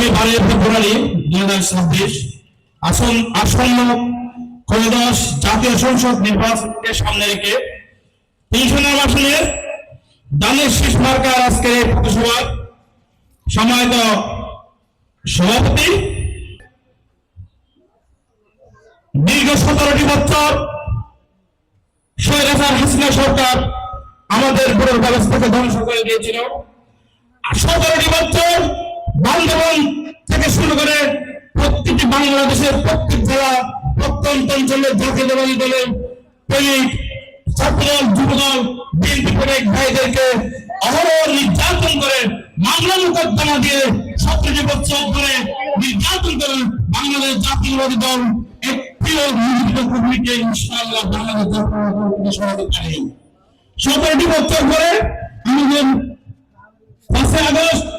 আগামী বারোই ফেব্রুয়ারি দুই হাজার ছাব্বিশ আসন আসন্ন ত্রয়োদশ জাতীয় সংসদ নির্বাচনকে সামনে রেখে তিনশো নয় আসনের দানের শীষ মার্কার আজকের এই পথসভার সম্মানিত সভাপতি, দীর্ঘ সতেরোটি বছর শৈরাচার হাসিনা সরকার আমাদের পুরো ব্যবস্থাকে ধ্বংস করে দিয়েছিল। সতেরোটি বছর বান্ধবন থেকে শুরু করে প্রত্যেকটি বাংলাদেশের প্রত্যেক জেলা, প্রত্যন্ত অঞ্চলের জাতীয়তাবাদী দলের প্রেমিক ছাত্রদল, যুবদল, বিএনপি প্রেমিক ভাইদেরকে অহরহ নির্যাতন করে মামলা মোকদ্দমা দিয়ে সতেরোটি বছর নির্যাতন করে বাংলাদেশ জাতীয়বাদী দল একটিও নিযুক্ত কর্মীকে ইনশাআল্লাহ বাংলাদেশ জাতীয়বাদী সতেরোটি বছর পরে আমাদের পাঁচই আগস্ট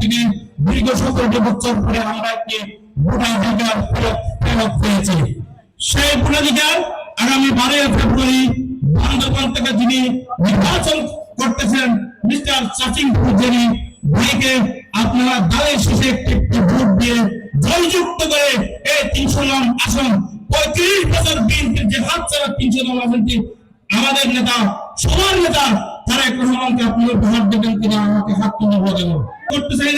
থেকে দীর্ঘ সতেরোটি বছর পরে আমরা একটি ভোটাধিকার ফেরত ফেরত পেয়েছি সেই ভোটাধিকার আগামী বারোই ফেব্রুয়ারি বান্দরবান থেকে যিনি নির্বাচন করতেছেন, মিস্টার চাচিং যিনি ভাইকে আপনারা দালের শেষে একটি ভোট দিয়ে জয়যুক্ত করে এই তিনশো নং আসন, পঁয়ত্রিশ বছর বিএনপির যে হাত ছাড়া তিনশো নং আসনটি আমাদের নেতা, সবার নেতা তারা একটু সমানকে আপনারা উপহার দেবেন কিনা আমাকে হাত তুলে বলেন করতে চাই